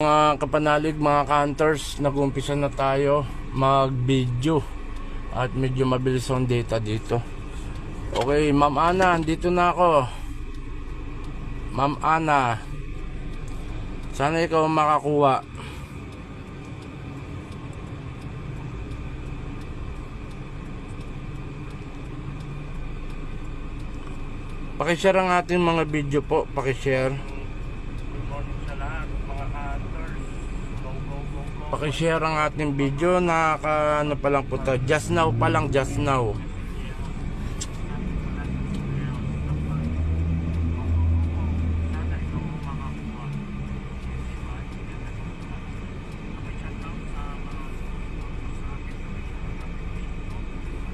Mga kapanalig, mga hunters, nag-umpisa na tayo mag-video at medyo mabilis ang data dito. Okay, Ma'am Ana, andito na ako. Ma'am Ana, sana ikaw makakuha. Pakishare ang ating mga video po, pakishare. Pakishare ang ating video na ano pa lang po to. Just now pa lang, just now.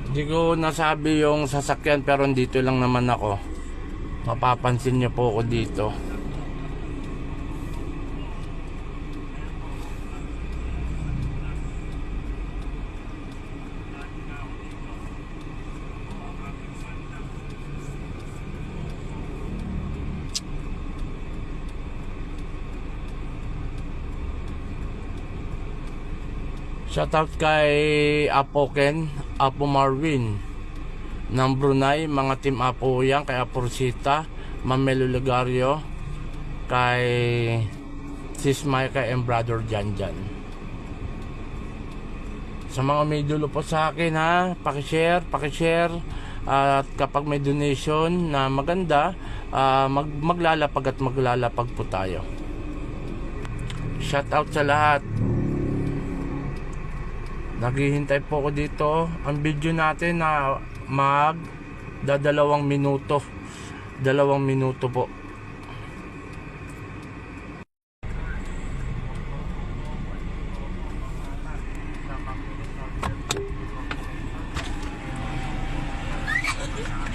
Hindi ko nasabi yung sasakyan pero dito lang naman ako. Mapapansin niyo po ako dito. Shoutout kay Apo Ken, Apo Marvin ng Brunei, mga team Apo yan, kay Apo Rosita, Mamelo Legario, kay Sis Micah and Brother Jan Jan. Sa mga may dulo po sa akin ha, pakishare, pakishare, at kapag may donation na maganda, ah, mag maglalapag at maglalapag po tayo. Shoutout sa lahat. Naghihintay po ako dito. Ang video natin na mag dadalawang minuto. Dalawang minuto po.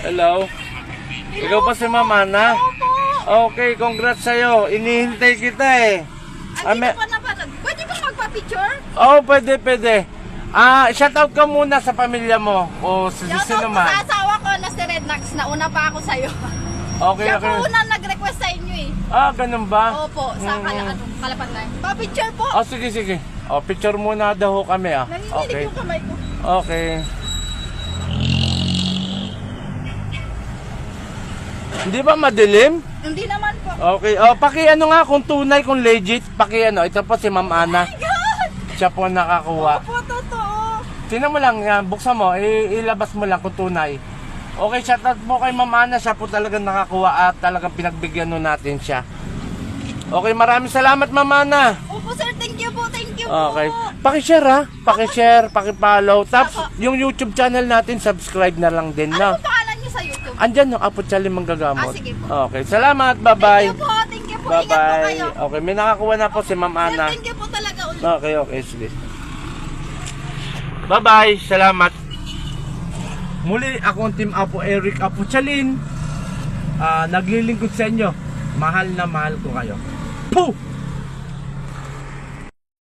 Hello. Ikaw pa si Mama na? Okay, congrats sa'yo. Inihintay kita eh. Ah, Hindi me- ko pa napanood. Pwede ba magpa-picture? Oo, oh, pwede, pwede. Ah, shoutout ka muna sa pamilya mo. O sa Shoutout sino po sa man. asawa ko na si Rednax. Nauna pa ako sa'yo. Okay, Siya okay. po unang nag-request sa inyo eh. Ah, ganun ba? Opo, sa Mm. kala, ano, kalapatan. Pa-picture po. Oh, sige, sige. Oh, picture muna daw ho kami ah. Nanginginig Okay. yung kamay ko. Okay. Hindi ba madilim? Hindi naman po. Okay. Oh, paki ano nga kung tunay, kung legit, paki ano. Ito po si Ma'am Ana. My God! Siya po ang nakakuha. Opo, totoo. Tingnan mo lang, yan, buksan mo, ilabas mo lang kung tunay. Okay, shoutout po kay Ma'am Ana, siya po talagang nakakuha at talagang pinagbigyan nun natin siya. Okay, maraming salamat Ma'am Ana. Opo, sir. Thank you po. Thank you po. Okay. Paki-share ha, paki-share, paki-follow. Tapos yung YouTube channel natin, subscribe na lang din Ano na. po pangalan niyo sa YouTube? Andyan no, Apo Manggagamot. Ah, sige po. Okay, salamat, Thank bye-bye. you po. Thank you po. Ingat po Bye-bye. kayo. Okay, may nakakuha na po si Ma'am Sir, Ana. thank you po talaga ulit. Okay, okay, sige. Bye-bye, salamat. Muli, ako ang Team Apo Eric Apo Chalin. Ah, naglilingkod sa inyo. Mahal na mahal ko kayo. Puh!